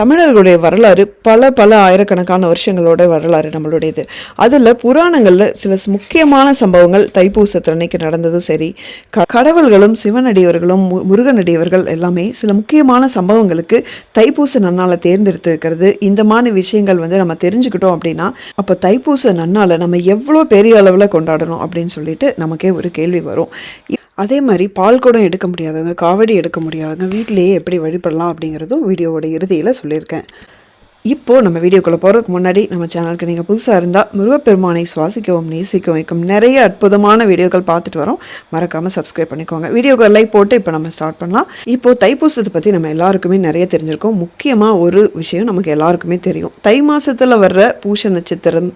தமிழர்களுடைய வரலாறு பல பல ஆயிரக்கணக்கான வருஷங்களோட வரலாறு நம்மளுடையது. அதில் புராணங்களில் சில முக்கியமான சம்பவங்கள் தைப்பூசத்து அன்னைக்கு நடந்ததும் சரி க கடவுள்களும் சிவனடியவர்களும் மு- முருகனடியவர்கள் எல்லாமே சில முக்கியமான சம்பவங்களுக்கு தைப்பூச நன்னால் தேர்ந்தெடுத்துருக்கிறது. இந்த மாதிரி விஷயங்கள் வந்து நம்ம தெரிஞ்சுக்கிட்டோம் அப்படின்னா அப்போ தைப்பூச நன்னால் நம்ம எவ்வளோ பெரிய அளவில் கொண்டாடணும் அப்படின்னு சொல்லிட்டு நமக்கே ஒரு கேள்வி வரும். அதே மாதிரி பால் குடம் எடுக்க முடியாதவங்க காவடி எடுக்க முடியாதவங்க வீட்டிலேயே எப்படி வழிபடலாம் அப்படிங்கிறதும் வீடியோவோட இறுதியில் சொல்லியிருக்கேன். இப்போது நம்ம வீடியோக்குள்ளே போகிறதுக்கு முன்னாடி நம்ம சேனலுக்கு நீங்கள் புதுசாக இருந்தால் முருகப்பெருமானை சுவாசிக்கவும் நேசிக்கவும் வைக்கும் நிறைய அற்புதமான வீடியோக்கள் பார்த்துட்டு வரோம். மறக்காமல் சப்ஸ்கிரைப் பண்ணிக்கோங்க. வீடியோக்கள் லைக் போட்டு இப்போ நம்ம ஸ்டார்ட் பண்ணலாம். இப்போது தைப்பூசத்தை பற்றி நம்ம எல்லாருக்குமே நிறைய தெரிஞ்சிருக்கோம். முக்கியமாக ஒரு விஷயம் நமக்கு எல்லாருக்குமே தெரியும். தை மாதத்தில் வர்ற பூச நட்சத்திரம்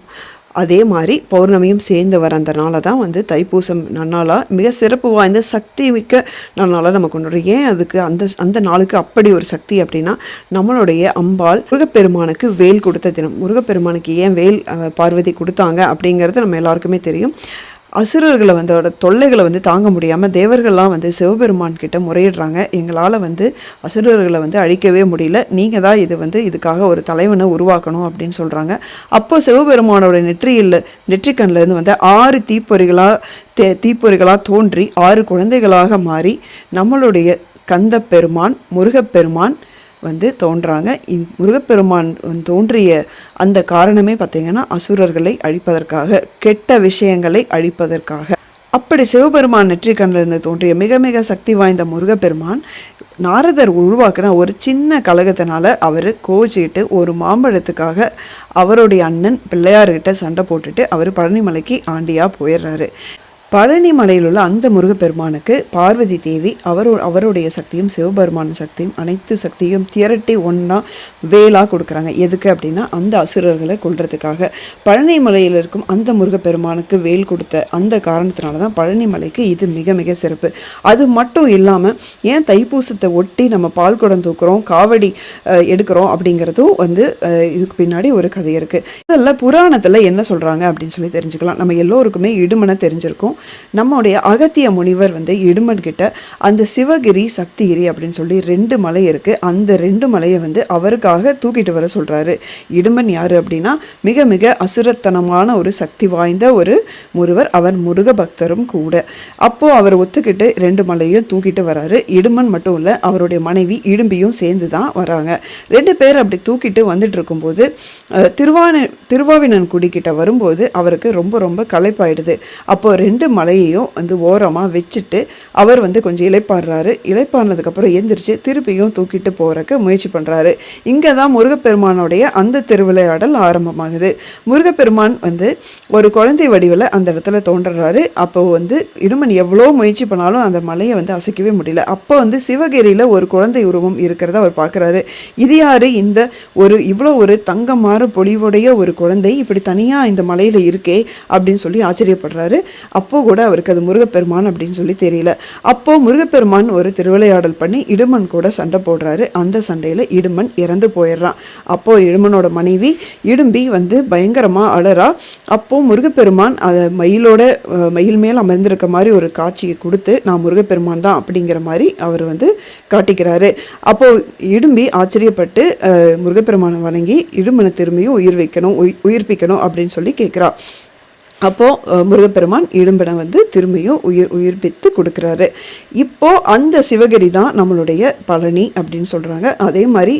அதே மாதிரி பௌர்ணமியும் சேர்ந்து வர அந்த நாளை தான் வந்து தைப்பூசம் நன்னாளாக மிக சிறப்பு வாய்ந்த சக்தி மிக்க நன்னாளாக நம்ம கொண்டாடுறோம். ஏன் அதுக்கு அந்த அந்த நாளுக்கு அப்படி ஒரு சக்தி அப்படின்னா நம்மளுடைய அம்பாள் முருகப்பெருமானுக்கு வேல் கொடுத்த தினம். முருகப்பெருமானுக்கு ஏன் வேல் பார்வதி கொடுத்தாங்க அப்படிங்கிறது நம்ம எல்லாருக்குமே தெரியும். அசுரர்களை வந்து தொல்லைகளை வந்து தாங்க முடியாமல் தேவர்கள்லாம் வந்து சிவபெருமான் கிட்ட முறையிடுறாங்க. எங்களால் வந்து அசுரர்களை வந்து அழிக்கவே முடியல. நீங்கள் தான் இது வந்து இதுக்காக ஒரு தலைவனை உருவாக்கணும் அப்படின்னு சொல்கிறாங்க அப்போ சிவபெருமானோட நெற்றியில் நெற்றிக்கண்ணிலேருந்து வந்து ஆறு தீப்பொறிகளாக தே தீப்பொறிகளாக தோன்றி ஆறு குழந்தைகளாக மாறி நம்மளுடைய கந்த பெருமான் முருகப்பெருமான் வந்து தோன்றாங்க. இந் முருகப்பெருமான் தோன்றிய அந்த காரணமே பார்த்தீங்கன்னா அசுரர்களை அழிப்பதற்காக கெட்ட விஷயங்களை அழிப்பதற்காக. அப்படி சிவபெருமான் நெற்றிக்கண்ணிலிருந்து தோன்றிய மிக மிக சக்தி வாய்ந்த முருகப்பெருமான் நாரதர் உருவாக்குன ஒரு சின்ன கழகத்தினால அவர் கோச்சிட்டு ஒரு மாம்பழத்துக்காக அவருடைய அண்ணன் பிள்ளையார்கிட்ட சண்டை போட்டுட்டு அவர் பழனிமலைக்கு ஆண்டியாக போயிடுறாரு. பழனி மலையில் உள்ள அந்த முருகப்பெருமானுக்கு பார்வதி தேவி அவரோ அவருடைய சக்தியும் சிவபெருமான் சக்தியும் அனைத்து சக்தியும் திரட்டி ஒன்றா வேலாக கொடுக்குறாங்க. எதுக்கு அப்படின்னா அந்த அசுரர்களை கொள்றதுக்காக பழனி மலையில் இருக்கும் அந்த முருகப்பெருமானுக்கு வேல் கொடுத்த அந்த காரணத்தினால தான் பழனி மலைக்கு இது மிக மிக சிறப்பு. அது மட்டும் இல்லாமல் ஏன் தைப்பூசத்தை ஒட்டி நம்ம பால் குடம் தூக்குறோம் காவடி எடுக்கிறோம் அப்படிங்கிறதும் வந்து இதுக்கு பின்னாடி ஒரு கதை இருக்குது இதெல்லாம் புராணத்தில் என்ன சொல்கிறாங்க அப்படின்னு சொல்லி தெரிஞ்சுக்கலாம். நம்ம எல்லோருக்குமே இடுமனை தெரிஞ்சிருக்கும். நம்முடைய அகத்திய முனிவர் வந்து இடுமன் கிட்ட அந்த சிவகிரி சக்திகிரி அப்படின்னு சொல்லி ரெண்டு மலை இருக்குது அந்த ரெண்டு மலையை வந்து அவருக்காக தூக்கிட்டு வர சொல்கிறாரு இடுமன் யார் அப்படின்னா மிக மிக அசுரத்தனமான ஒரு சக்தி வாய்ந்த ஒரு முருவர். அவர் முருக பக்தரும் கூட. அப்போது அவர் ஒத்துக்கிட்டு ரெண்டு மலையும் தூக்கிட்டு வராரு. இடுமன் மட்டும் இல்லை அவருடைய மனைவி இடும்பியும் சேர்ந்து தான் வராங்க. ரெண்டு பேர் அப்படி தூக்கிட்டு வந்துட்டு இருக்கும்போது திருவான திருவாவினன் கிட்ட வரும்போது அவருக்கு ரொம்ப ரொம்ப களைப்பாயிடுது. அப்போ ரெண்டு மலையையும் வந்து ஓரமாக வச்சுட்டு அவர் வந்து கொஞ்சம் இளைப்பாடுறாரு இளைப்பாடினதுக்கப்புறம் எந்திரிச்சு திருப்பியும் தூக்கிட்டு போகிறக்கு முயற்சி பண்ணுறாரு இங்கே தான் முருகப்பெருமானுடைய அந்த திருவிளையாடல் ஆரம்பமாகுது. முருகப்பெருமான் வந்து ஒரு குழந்தை வடிவில் அந்த இடத்துல தோன்றுறாரு. அப்போ வந்து இடுமன் எவ்வளோ முயற்சி பண்ணாலும் அந்த மலையை வந்து அசைக்கவே முடியல. அப்போ வந்து சிவகிரியில் ஒரு குழந்தை உருவம் இருக்கிறத அவர் பார்க்குறாரு இது யாரு? இந்த ஒரு இவ்வளோ ஒரு தங்கமாறு பொலிவுடைய ஒரு குழந்தை இப்படி தனியாக இந்த மலையில் இருக்கே அப்படின்னு சொல்லி ஆச்சரியப்படுறாரு. அப்போ அப்போ கூட அவருக்கு அது முருகப்பெருமான் அப்படின்னு சொல்லி தெரியல. அப்போ முருகப்பெருமான் ஒரு திருவிளையாடல் பண்ணி இடுமன் கூட சண்டை போடுறாரு. அந்த சண்டையில் இடுமன் இறந்து போயிடுறான். அப்போ இடுமனோட மனைவி இடும்பி வந்து பயங்கரமாக அழறா அப்போ முருகப்பெருமான் அதை மயிலோட மயில் மேல் அமர்ந்திருக்க மாதிரி ஒரு காட்சியை கொடுத்து நான் முருகப்பெருமான் தான் அப்படிங்கிற மாதிரி அவர் வந்து காட்டிக்கிறாரு. அப்போ இடும்பி ஆச்சரியப்பட்டு முருகப்பெருமானை வணங்கி இடுமனை திரும்பியும் உயிர் வைக்கணும் உயி- உயிர்ப்பிக்கணும் அப்படின்னு சொல்லி கேட்குறா. அப்போது முருகப்பெருமான் இடும்பனை வந்து திரும்பியும் உயிர் உயிர்ப்பித்து கொடுக்குறாரு. இப்போது அந்த சிவகிரி தான் நம்மளுடைய பழனி அப்படின்னு சொல்கிறாங்க அதே மாதிரி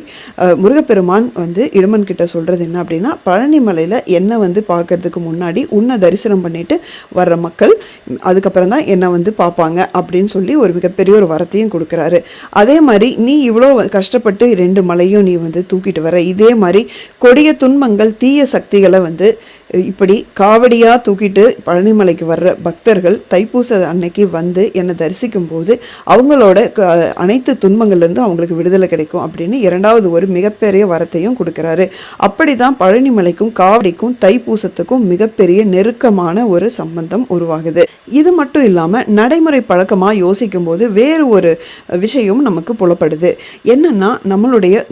முருகப்பெருமான் வந்து இடுமன் கிட்ட சொல்கிறது என்ன அப்படின்னா பழனி மலையில் என்னை வந்து பார்க்கறதுக்கு முன்னாடி உன்னை தரிசனம் பண்ணிட்டு வர்ற மக்கள் அதுக்கப்புறம் தான் என்னை வந்து பார்ப்பாங்க அப்படின்னு சொல்லி ஒரு மிகப்பெரிய ஒரு வரத்தையும் கொடுக்குறாரு. அதே மாதிரி நீ இவ்வளோ கஷ்டப்பட்டு ரெண்டு மலையும் நீ வந்து தூக்கிட்டு வர. இதே மாதிரி கொடிய துன்பங்கள் தீய சக்திகளை வந்து இப்படி காவடியாக தூக்கிட்டு பழனிமலைக்கு வர்ற பக்தர்கள் தைப்பூச அன்னைக்கு வந்து என்னை தரிசிக்கும் போது அவங்களோட க- அனைத்து துன்பங்கள்லேருந்து அவங்களுக்கு விடுதலை கிடைக்கும் அப்படின்னு இரண்டாவது ஒரு மிகப்பெரிய வரத்தையும் கொடுக்குறாரு. அப்படி தான் பழனிமலைக்கும் காவடிக்கும் தைப்பூசத்துக்கும் மிகப்பெரிய நெருக்கமான ஒரு சம்பந்தம் உருவாகுது. இது மட்டும் இல்லாமல் நடைமுறை பழக்கமாக யோசிக்கும் போது வேறு ஒரு விஷயம் நமக்கு புலப்படுது. என்னன்னா நம்மளுடைய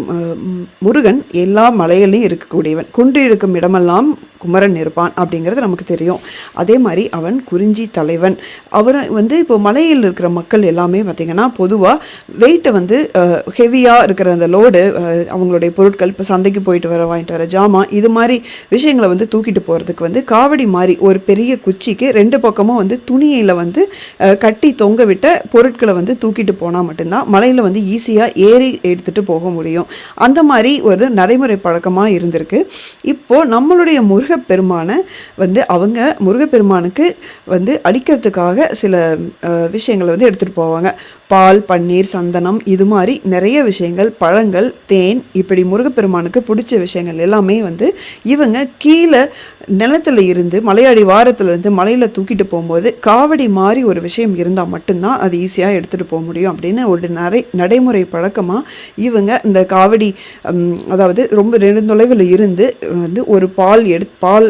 முருகன் எல்லா மலையிலையும் இருக்கக்கூடியவன். குன்று இருக்கும் இடமெல்லாம் குமரன் இருப்பான் அப்படிங்கிறது நமக்கு தெரியும். அதே மாதிரி அவன் குறிஞ்சி தலைவன். அவர் வந்து இப்போ மலையில் இருக்கிற மக்கள் எல்லாமே பார்த்திங்கன்னா பொதுவாக வெயிட்டை வந்து ஹெவியாக இருக்கிற அந்த லோடு அவங்களுடைய பொருட்கள் இப்போ சந்தைக்கு போயிட்டு வர வாங்கிட்டு வர ஜாமான் இது மாதிரி விஷயங்களை வந்து தூக்கிட்டு போகிறதுக்கு வந்து காவடி மாதிரி ஒரு பெரிய குச்சிக்கு ரெண்டு பக்கமும் வந்து துணியில் வந்து கட்டி தொங்க விட்ட பொருட்களை வந்து தூக்கிட்டு போனால் மட்டும்தான் மலையில் வந்து ஈஸியாக ஏறி எடுத்துகிட்டு போக முடியும். அந்த மாதிரி ஒரு நடைமுறை பழக்கமாக இருந்திருக்கு. இப்போது நம்மளுடைய முருகப்பெருமானை வந்து அவங்க முருகப்பெருமானுக்கு வந்து அடிக்கிறதுக்காக சில விஷயங்களை வந்து எடுத்துகிட்டு போவாங்க. பால் பன்னீர் சந்தனம் இது மாதிரி நிறைய விஷயங்கள் பழங்கள் தேன் இப்படி முருகப்பெருமானுக்கு பிடிச்ச விஷயங்கள் எல்லாமே வந்து இவங்க கீழே நிலத்தில் இருந்து மலையாடி வாரத்தில் இருந்து மலையில் தூக்கிட்டு போகும்போது காவடி மாதிரி ஒரு விஷயம் இருந்தால் மட்டும்தான் அது ஈஸியாக எடுத்துகிட்டு போக முடியும் அப்படின்னு ஒரு நடை நடைமுறை பழக்கமாக இவங்க இந்த காவடி அதாவது ரொம்ப நெடுந்தொலைவில் இருந்து வந்து ஒரு பால் எடு பால்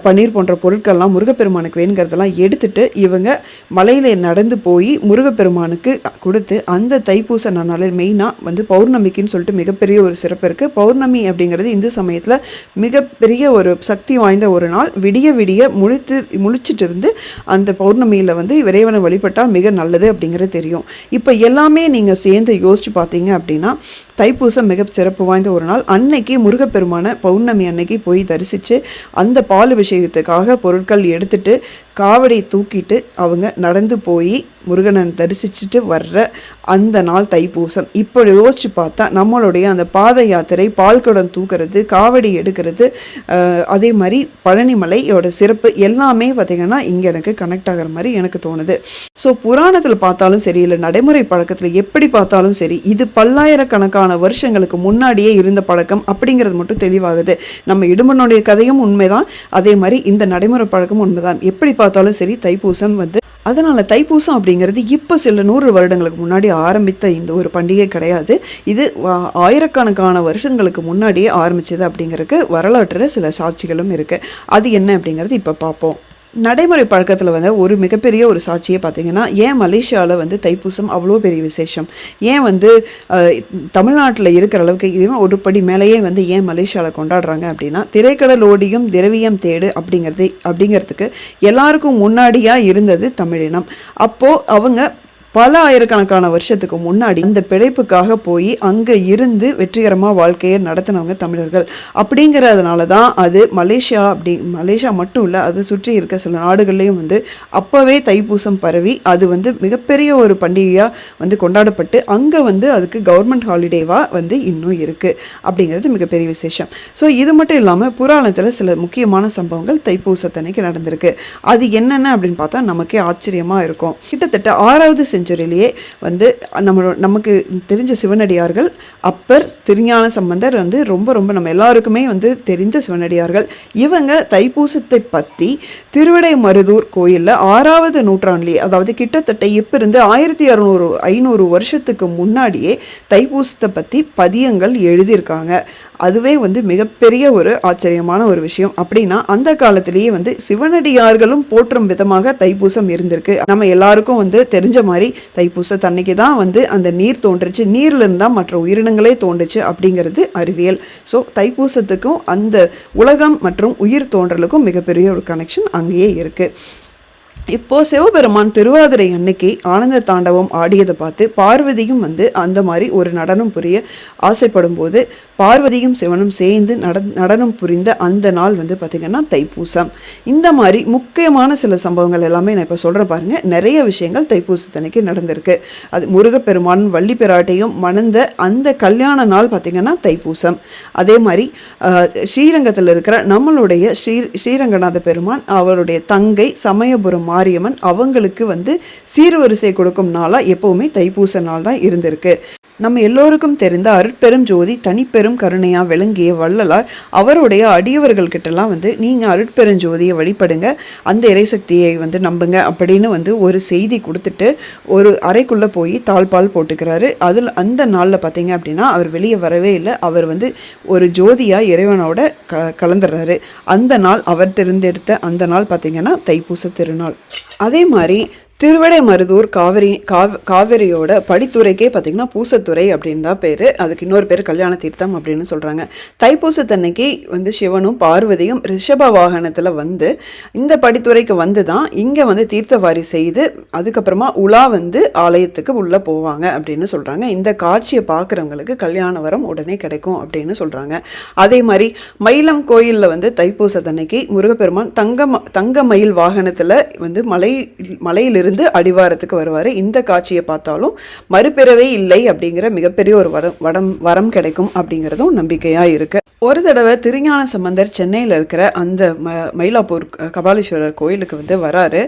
பன்னீர் போன்ற பொருட்கள்லாம் முருகப்பெருமானுக்கு வேணுங்கிறதெல்லாம் எடுத்துட்டு இவங்க மலையில் நடந்து போய் முருகப்பெருமானுக்கு கொடுத்து அந்த தைப்பூச நாளில் மெயினாக வந்து பௌர்ணமிக்குன்னு சொல்லிட்டு மிகப்பெரிய ஒரு சிறப்பு இருக்குது பௌர்ணமி அப்படிங்கிறது இந்து சமயத்தில் மிகப்பெரிய ஒரு சக்தி வாய்ந்த ஒரு நாள். விடிய விடிய முழித்து முழிச்சிட்டு இருந்து அந்த பௌர்ணமியில் வந்து இறைவனை வழிபட்டால் மிக நல்லது அப்படிங்கிறது தெரியும். இப்போ எல்லாமே நீங்கள் சேர்ந்து யோசிச்சு பார்த்தீங்க அப்படின்னா தைப்பூசம் மிக சிறப்பு வாய்ந்த ஒரு நாள். அன்னைக்கு முருகப்பெருமான பௌர்ணமி அன்னைக்கு போய் தரிசித்து அந்த பால் அபிஷேகத்துக்காக பொருட்கள் எடுத்துட்டு காவடி தூக்கிட்டு அவங்க நடந்து போய் முருகனை தரிசிச்சுட்டு வர்ற அந்த நாள் தைப்பூசம். இப்போ யோசிச்சு பார்த்தா நம்மளுடைய அந்த பாத யாத்திரை பால்குடம் தூக்குறது காவடி எடுக்கிறது அதே மாதிரி பழனிமலையோட சிறப்பு எல்லாமே பார்த்திங்கன்னா இங்கே எனக்கு கனெக்ட் ஆகிற மாதிரி எனக்கு தோணுது. ஸோ புராணத்தில் பார்த்தாலும் சரி இல்லை நடைமுறை பழக்கத்தில் எப்படி பார்த்தாலும் சரி இது பல்லாயிரக்கணக்கான வருஷங்களுக்கு முன்னாடியே இருந்த பழக்கம் அப்படிங்கிறது மட்டும் தெளிவாகுது. நம்ம இடுமனுடைய கதையும் உண்மைதான். அதே மாதிரி இந்த நடைமுறை பழக்கமும் உண்மைதான். எப்படி பார்த்தாலும் சரி தைப்பூசம் வந்து அதனால் தைப்பூசம் அப்படிங்கிறது இப்போ சில நூறு வருடங்களுக்கு முன்னாடி ஆரம்பித்த இந்த ஒரு பண்டிகை கிடையாது. இது வா- ஆயிரக்கணக்கான வருஷங்களுக்கு முன்னாடியே ஆரம்பிச்சது அப்படிங்கிறதுக்கு வரலாற்றில் சில சாட்சிகளும் இருக்குது அது என்ன அப்படிங்கிறது இப்போ பார்ப்போம். நடைமுறை பழக்கத்தில் வந்து ஒரு மிகப்பெரிய ஒரு சாட்சியை பார்த்தீங்கன்னா ஏன் மலேசியாவில் வந்து தைப்பூசம் அவ்வளோ பெரிய விசேஷம்? ஏன் வந்து தமிழ்நாட்டில் இருக்கிற அளவுக்கு இதுவும் ஒரு படி மேலேயே வந்து ஏன் மலேசியாவில் கொண்டாடுறாங்க அப்படின்னா திரைக்கடலோடியும் திரவியம் தேடு அப்படிங்கிறது அப்படிங்கிறதுக்கு எல்லாருக்கும் முன்னாடியாக இருந்தது தமிழினம். அப்போது அவங்க பல ஆயிரக்கணக்கான வருஷத்துக்கு முன்னாடி இந்த பிழைப்புக்காக போய் அங்கே இருந்து வெற்றிகரமாக வாழ்க்கையை நடத்தினவங்க தமிழர்கள். அப்படிங்கிறதுனால தான் அது மலேசியா அப்படி மலேசியா மட்டும் இல்லை அதை சுற்றி இருக்க சில நாடுகள்லேயும் வந்து அப்போவே தைப்பூசம் பரவி அது வந்து மிகப்பெரிய ஒரு பண்டிகையாக வந்து கொண்டாடப்பட்டு அங்கே வந்து அதுக்கு கவர்மெண்ட் ஹாலிடேவாக வந்து இன்னும் இருக்குது அப்படிங்கிறது மிகப்பெரிய விசேஷம். ஸோ இது மட்டும் இல்லாமல் புராணத்தில் சில முக்கியமான சம்பவங்கள் தைப்பூசத்தன்னைக்கு நடந்திருக்கு. அது என்னென்ன அப்படின்னு பார்த்தா நமக்கே ஆச்சரியமாக இருக்கும். கிட்டத்தட்ட ஆறாவது செஞ்சுரியிலேயே வந்து நம்மளோட நமக்கு தெரிஞ்ச சிவனடியார்கள் அப்பர் திருஞான சம்பந்தர் வந்து ரொம்ப ரொம்ப நம்ம எல்லாருக்குமே வந்து தெரிந்த சிவனடியார்கள். இவங்க தைப்பூசத்தை பற்றி திருவிடைமருதூர் கோயிலில் ஆறாவது நூற்றாண்டுலேயே அதாவது கிட்டத்தட்ட இப்போ இருந்து ஆயிரத்தி அறநூறு ஐநூறு வருஷத்துக்கு முன்னாடியே தைப்பூசத்தை பற்றி பதியங்கள் எழுதியிருக்காங்க. அதுவே வந்து மிகப்பெரிய ஒரு ஆச்சரியமான ஒரு விஷயம். அப்படின்னா அந்த காலத்திலேயே வந்து சிவனடியார்களும் போற்றும் விதமாக தைப்பூசம் இருந்திருக்கு. நம்ம எல்லாருக்கும் வந்து தெரிஞ்ச மாதிரி தைப்பூசத்தன்னைக்கு தான் வந்து அந்த நீர் தோன்றுச்சு. நீர்லேருந்து தான் மற்ற உயிரினங்களே தோன்றுச்சு அப்படிங்கிறது அறிவியல். ஸோ தைப்பூசத்துக்கும் அந்த உலகம் மற்றும் உயிர் தோன்றலுக்கும் மிகப்பெரிய ஒரு கனெக்ஷன் அங்கேயே இருக்குது இப்போது சிவபெருமான் திருவாதிரை அன்னைக்கு ஆனந்த தாண்டவம் ஆடியதை பார்த்து பார்வதியும் வந்து அந்த மாதிரி ஒரு நடனம் புரிய ஆசைப்படும் போது பார்வதியும் சிவனும் சேர்ந்து நட நடனம் புரிந்த அந்த நாள் வந்து பார்த்திங்கன்னா தைப்பூசம். இந்த மாதிரி முக்கியமான சில சம்பவங்கள் எல்லாமே நான் இப்போ சொல்கிறேன் பாருங்க. நிறைய விஷயங்கள் தைப்பூசத்தன்னைக்கு நடந்திருக்கு. அது முருகப்பெருமான் வள்ளி பிராட்டையும் மணந்த அந்த கல்யாண நாள் பார்த்திங்கன்னா தைப்பூசம். அதே மாதிரி ஸ்ரீரங்கத்தில் இருக்கிற நம்மளுடைய ஸ்ரீ ஸ்ரீரங்கநாத பெருமான் அவருடைய தங்கை சமயபுரம் மாரியம்மன் அவங்களுக்கு வந்து சீர்வரிசை கொடுக்கும் நாளாக எப்போவுமே தைப்பூச நாள் தான் இருந்திருக்கு. நம்ம எல்லோருக்கும் தெரிந்த அருட்பெரும் ஜோதி தனிப்பெரும் கருணையாக விளங்கிய வள்ளலார் அவருடைய அடியவர்கள் கிட்டலாம் வந்து அருட்பெரும் அருட்பெருஞ்சோதியை வழிபடுங்க அந்த இறைசக்தியை வந்து நம்புங்க அப்படின்னு வந்து ஒரு செய்தி கொடுத்துட்டு ஒரு அறைக்குள்ளே போய் தாழ்பால் போட்டுக்கிறாரு. அதில் அந்த நாளில் பார்த்தீங்க அப்படின்னா அவர் வெளியே வரவே இல்லை. அவர் வந்து ஒரு ஜோதியாக இறைவனோட க கலந்துடுறாரு அந்த நாள் அவர் தெரிந்தெடுத்த அந்த நாள் பார்த்தீங்கன்னா தைப்பூச திருநாள். அதே மாதிரி திருவிடைமருதூர் காவிரி காவ் காவிரியோட படித்துறைக்கே பார்த்திங்கன்னா பூசத்துறை அப்படின்னு தான் பேர். அதுக்கு இன்னொரு பேர் கல்யாண தீர்த்தம் அப்படின்னு சொல்கிறாங்க தைப்பூசத்தன்னைக்கு வந்து சிவனும் பார்வதியும் ரிஷப வாகனத்தில் வந்து இந்த படித்துறைக்கு வந்து தான் இங்கே வந்து தீர்த்தவாரி செய்து அதுக்கப்புறமா உலா வந்து ஆலயத்துக்கு உள்ளே போவாங்க அப்படின்னு சொல்கிறாங்க இந்த காட்சியை பார்க்குறவங்களுக்கு கல்யாண வரம் உடனே கிடைக்கும் அப்படின்னு சொல்கிறாங்க அதே மாதிரி மயிலம் கோயிலில் வந்து தைப்பூசத்தன்னைக்கு முருகப்பெருமான் தங்க தங்க மயில் வாகனத்தில் வந்து மலை மலையிலிருந்து இருந்து அடிவாரத்துக்கு வருவார். இந்த காட்சியை பார்த்தாலும் மறுபிறவே இல்லை அப்படிங்கிற மிகப்பெரிய ஒரு வரம் வடம் வரம் கிடைக்கும் அப்படிங்கிறதும் நம்பிக்கையாக இருக்கு. ஒரு தடவை திருஞான சம்பந்தர் சென்னையில் இருக்கிற அந்த ம மயிலாப்பூர் கபாலீஸ்வரர் கோயிலுக்கு வந்து வராரு.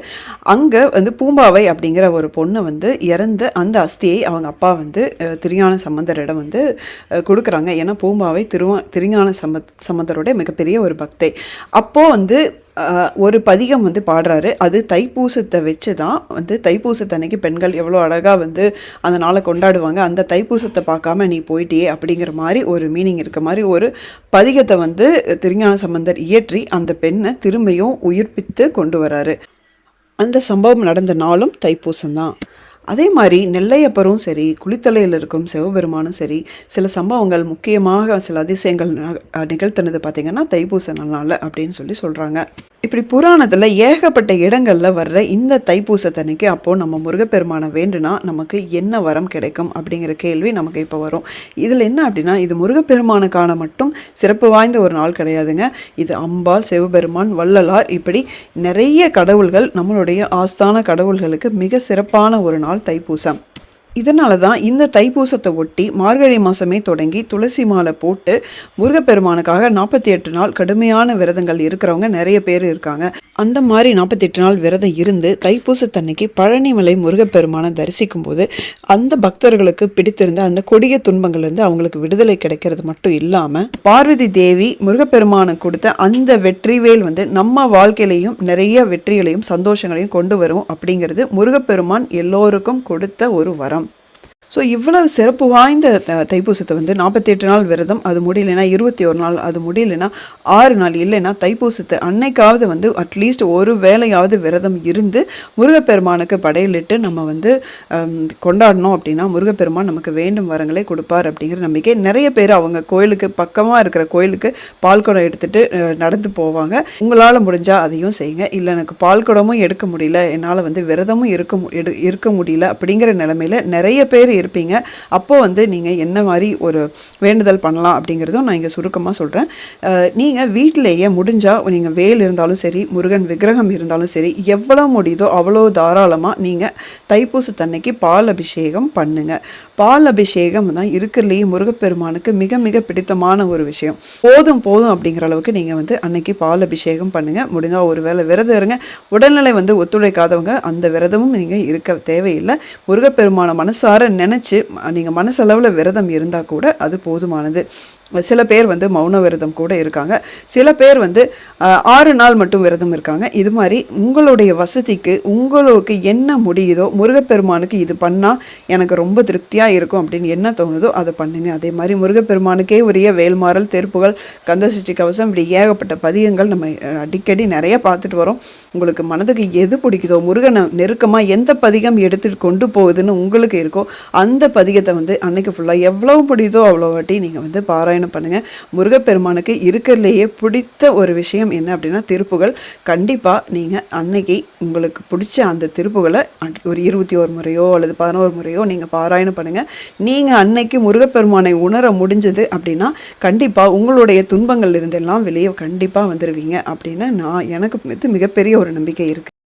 அங்கே வந்து பூம்பாவை அப்படிங்கிற ஒரு பொண்ணு வந்து இறந்த அந்த அஸ்தியை அவங்க அப்பா வந்து திருஞான சம்பந்தரிடம் வந்து கொடுக்குறாங்க. ஏன்னா பூம்பாவை திருவா திருஞான சம்ப சம்பந்தருடைய மிகப்பெரிய ஒரு பக்தை. அப்போது வந்து ஒரு பதிகம் வந்து பாடுறாரு. அது தைப்பூசத்தை வச்சு தான் வந்து தைப்பூசத்தன்னைக்கு பெண்கள் எவ்வளோ அழகாக வந்து அந்த நாளை கொண்டாடுவாங்க. அந்த தைப்பூசத்தை பார்க்காம நீ போயிட்டியே அப்படிங்கிற மாதிரி ஒரு மீனிங் இருக்க மாதிரி ஒரு பதிகத்தை வந்து திருஞான சம்பந்தர் இயற்றி அந்த பெண்ணை திரும்பியும் உயிர்ப்பித்து கொண்டு வராரு. அந்த சம்பவம் நடந்த நாளும் தைப்பூசம்தான். அதே மாதிரி நெல்லையப்பரும் சரி குளித்தலையில் இருக்கும் சிவபெருமானும் சரி சில சம்பவங்கள் முக்கியமாக சில அதிசயங்கள் ந- நிகழ்த்தினது பார்த்திங்கன்னா தைப்பூச நாள் அப்படின்னு சொல்லி சொல்கிறாங்க இப்படி புராணத்தில் ஏகப்பட்ட இடங்களில் வர்ற இந்த தைப்பூசத்தன்னைக்கு அப்போது நம்ம முருகப்பெருமானை வேண்டுனா நமக்கு என்ன வரம் கிடைக்கும் அப்படிங்கிற கேள்வி நமக்கு இப்போ வரும். இதில் என்ன அப்படின்னா இது முருகப்பெருமானுக்கான மட்டும் சிறப்பு வாய்ந்த ஒரு நாள் கிடையாதுங்க. இது அம்பாள் சிவபெருமான் வள்ளலார் இப்படி நிறைய கடவுள்கள் நம்மளுடைய ஆஸ்தான கடவுள்களுக்கு மிக சிறப்பான ஒரு நாள் தைப்பூசம். இதனால தான் இந்த தைப்பூசத்தை ஒட்டி மார்கழி மாதமே தொடங்கி துளசி மாலை போட்டு முருகப்பெருமானுக்காக நாற்பத்தி எட்டு நாள் கடுமையான விரதங்கள் இருக்கிறவங்க நிறைய பேர் இருக்காங்க. அந்த மாதிரி நாற்பத்தி எட்டு நாள் விரதம் இருந்து தைப்பூசத்தன்னைக்கு பழனிமலை முருகப்பெருமானை தரிசிக்கும் போது அந்த பக்தர்களுக்கு பிடித்திருந்த அந்த கொடிய துன்பங்கள்லேருந்து அவங்களுக்கு விடுதலை கிடைக்கிறது மட்டும் இல்லாமல் பார்வதி தேவி முருகப்பெருமானுக்கு கொடுத்த அந்த வெற்றிவேல் வந்து நம்ம வாழ்க்கையிலையும் நிறைய வெற்றிகளையும் சந்தோஷங்களையும் கொண்டு வரும் அப்படிங்கிறது முருகப்பெருமான் எல்லோருக்கும் கொடுத்த ஒரு வரம். ஸோ இவ்வளவு சிறப்பு வாய்ந்த த- தைப்பூசத்தை வந்து நாற்பத்தி எட்டு நாள் விரதம் அது முடியலைன்னா இருபத்தி ஒரு நாள் அது முடியலைன்னா ஆறு நாள் இல்லைன்னா தைப்பூசத்தை அன்னைக்காவது வந்து அட்லீஸ்ட் ஒரு வேளையாவது விரதம் இருந்து முருகப்பெருமானுக்கு படையலிட்டு நம்ம வந்து கொண்டாடணும் கொண்டாடினோம் அப்படின்னா முருகப்பெருமான் நமக்கு வேண்டும் வரங்களை கொடுப்பார் அப்படிங்கிற நம்பிக்கை. நிறைய பேர் அவங்க கோயிலுக்கு பக்கமாக இருக்கிற கோயிலுக்கு பால் குடம் நடந்து போவாங்க. உங்களால் முடிஞ்சால் அதையும் செய்யுங்க. இல்லை எனக்கு பால் குடமும் எடுக்க முடியல என்னால் வந்து விரதமும் இருக்க மு- எடு இருக்க முடியல அப்படிங்கிற நிலமையில நிறைய பேர் இருப்பீங்க. அப்போ வந்து நீங்கள் என்ன மாதிரி ஒரு வேண்டுதல் பண்ணலாம் அப்படிங்கிறதும் நான் இங்கே சுருக்கமாக சொல்கிறேன் நீங்கள் வீட்டிலேயே முடிஞ்சால் நீங்கள் வேல் இருந்தாலும் சரி முருகன் விக்கிரகம் இருந்தாலும் சரி எவ்வளோ முடியுதோ அவ்வளோ தாராளமாக நீங்கள் தைப்பூசத்தன்னைக்கு பால் அபிஷேகம் பண்ணுங்க. பால் அபிஷேகம் தான் இருக்கிறதுலேயே முருகப்பெருமானுக்கு மிக மிக பிடித்தமான ஒரு விஷயம். போதும் போதும் அப்படிங்கிற அளவுக்கு நீங்கள் வந்து அன்னைக்கு பால் அபிஷேகம் பண்ணுங்கள் முடிந்தால் ஒரு வேளை விரதம் இருங்க. உடல்நிலை வந்து ஒத்துழைக்காதவங்க அந்த விரதமும் நீங்கள் இருக்க தேவையில்லை. முருகப்பெருமான மனசார நினச்சி நீங்கள் மனசளவில் விரதம் இருந்தால் கூட அது போதுமானது. சில பேர் வந்து மௌன விரதம் கூட இருக்காங்க. சில பேர் வந்து ஆறு நாள் மட்டும் விரதம் இருக்காங்க. இது மாதிரி உங்களுடைய வசதிக்கு உங்களுக்கு என்ன முடியுதோ முருகப்பெருமானுக்கு இது பண்ணால் எனக்கு ரொம்ப திருப்தியாக இருக்கும் அப்படின்னு என்ன தோணுதோ அதை பண்ணுங்க. அதே மாதிரி முருகப்பெருமானுக்கே உரிய வேல்மாறல் தெருப்புகள் கந்தசஷ்டி கவசம் இப்படி ஏகப்பட்ட பதிகங்கள் நம்ம அடிக்கடி நிறைய பார்த்துட்டு வரோம். உங்களுக்கு மனதுக்கு எது பிடிக்குதோ முருகனை நெருக்கமாக எந்த பதிகம் எடுத்துட்டு கொண்டு போகுதுன்னு உங்களுக்கு இருக்கோ அந்த பதிகத்தை வந்து அன்னைக்கு ஃபுல்லாக எவ்வளவு முடியுதோ அவ்வளோ வாட்டி நீங்கள் வந்து பாராயணம் பண்ணுங்கள் முருகப்பெருமானுக்கு இருக்கிறதுலையே பிடித்த ஒரு விஷயம் என்ன அப்படின்னா திருப்புகள். கண்டிப்பாக நீங்கள் அன்னைக்கு உங்களுக்கு பிடிச்ச அந்த திருப்புகளை ஒரு இருபத்தி ஒரு முறையோ அல்லது பதினோரு முறையோ நீங்கள் பாராயணம் பண்ணுங்கள் நீங்கள் அன்னைக்கு முருகப்பெருமானை உணர முடிஞ்சது அப்படின்னா கண்டிப்பாக உங்களுடைய துன்பங்கள் இருந்தெல்லாம் வெளியே கண்டிப்பாக வந்துடுவீங்க அப்படின்னு நான் எனக்கு மிகப்பெரிய ஒரு நம்பிக்கை இருக்குது